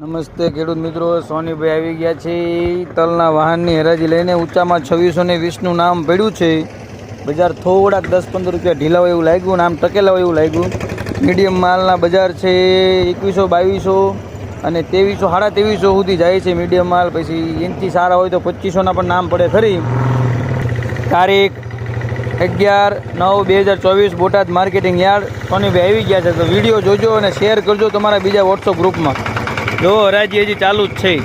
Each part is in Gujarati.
નમસ્તે ખેડૂત મિત્રો, સોનીભાઈ આવી ગયા છે. તલના વાહનની હરાજી લઈને ઊંચામાં છવ્વીસો ને વીસનું નામ પડ્યું છે. બજાર થોડાક દસ પંદર રૂપિયા ઢીલા હોય એવું લાગ્યું નામ ટકેલા હોય એવું લાગ્યું. મીડિયમ માલના બજાર છે, એકવીસો, બાવીસો અને ત્રેવીસો, સાડા ત્રેવીસો સુધી જાય છે મીડિયમ માલ. પછી એનથી સારા હોય તો પચીસોના પણ નામ પડે ખરી. તારીખ અગિયાર નવ બે હજાર ચોવીસ, બોટાદ માર્કેટિંગ યાર્ડ. સોનીભાઈ આવી ગયા છે, તો વીડિયો જોજો અને શેર કરજો તમારા બીજા વોટ્સઅપ ગ્રુપમાં જો હરાજી હજી ચાલુ જ છે ને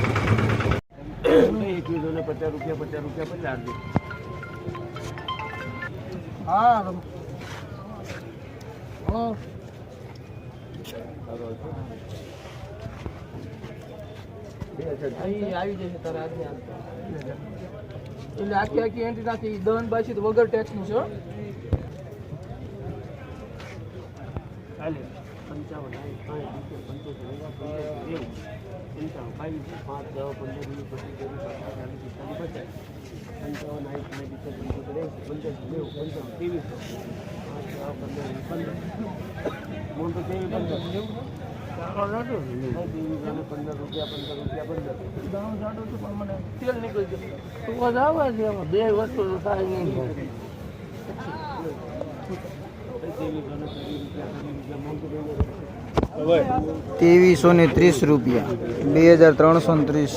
એટલે આખી આખી એન્ટ્રી નાખી દહન બાસી વગર ટેક્સનું છે હો. ચાલે પંચાવન સાઠ, સાઠ, સિત્તેર, પંચોતેર, એંસી, પંચ્યાસી, નેવું, પંચાવન બાવીસ પાંચ દસ પંદર વીસ પચીસ ત્રીસ પાંત્રીસ ચાલીસ પિસ્તાલીસ પચાસ પંચાવન સાઠ, સાઠ, સિત્તેર, પંચોતેર, એંસી, પંચ્યાસી, નેવું, પંચાવન ત્રેવીસો પાંચ દસ પંદર વીસ પંદર મોટો તેવી પંદર હા, ત્રેવીસો ને પંદર રૂપિયા પંદર રૂપિયા પંદર દાણો જાડો છે પણ મને તેલ નીકળી ગયું તું જ આવે છે એમાં બે વસ્તુ તો થાય નહીં ત્રેવીસો ને ત્રીસ રૂપિયા ત્રીસ રૂપિયા મોટું તેવી ત્રેવીસો ને ત્રીસ રૂપિયા. બે હજાર ત્રણસો ને ત્રીસ.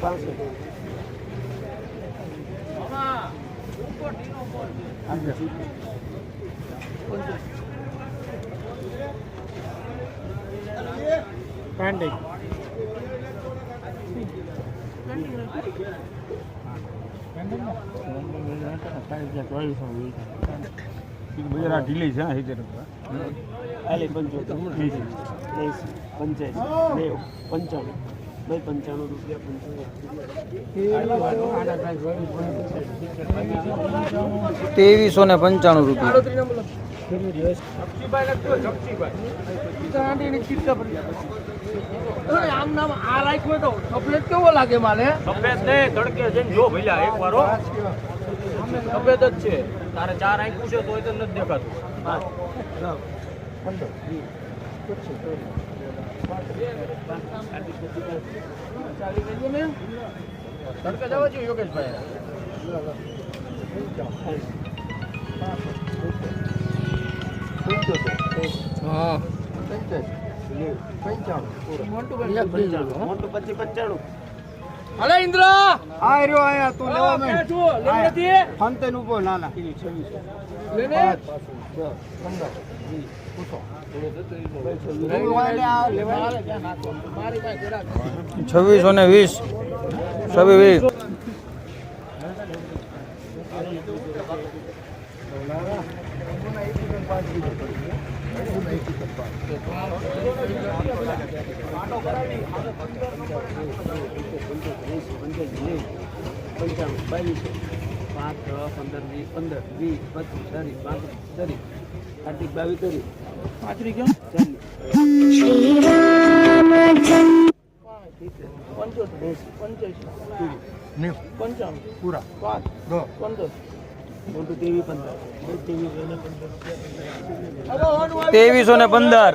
પાસે કાંડી બધા ઢીલી છે સિત્તેર રૂપિયા પંચોતેર પંચ્યાસી પંચાણું બે પંચાણું રૂપિયા પંચાણું ત્રેવીસો ને પંચાણું રૂપિયા. આમ નામ આ રાખ્યો તો સફેદ કેવો લાગે મારે સફેદ ને તડકે જઈને જો ભઈલા એક વાર. સફેદ જ છે. તારે ચાર આંખું છે તોય તો નથી દેખાતું. તડકે જવા જોઈએ યોગેશભાઈ હા મોટું પચીસ પંચાણું. અલે ઇન્દ્ર! આ રહ્યો આયા. તું લેવું નથી. ફંતેન ઊભો ના ના લેને મારી પાસે જરાક. છવ્વીસો ને વીસ. છવ્વીસ વીસ. પંચાણું બાવીસો પાંચ છ પંદર વીસ પંદર વીસ પચીસ ચાલીસ પાંત્રીસ ચાલીસ કાર્તિક બાવીસ ત્રીસ પાંત્રી કેમ? ચાલીસ પંચોતેર પંચાણું પૂરા પાંચ પંદર ત્રેવીસો ને પંદર.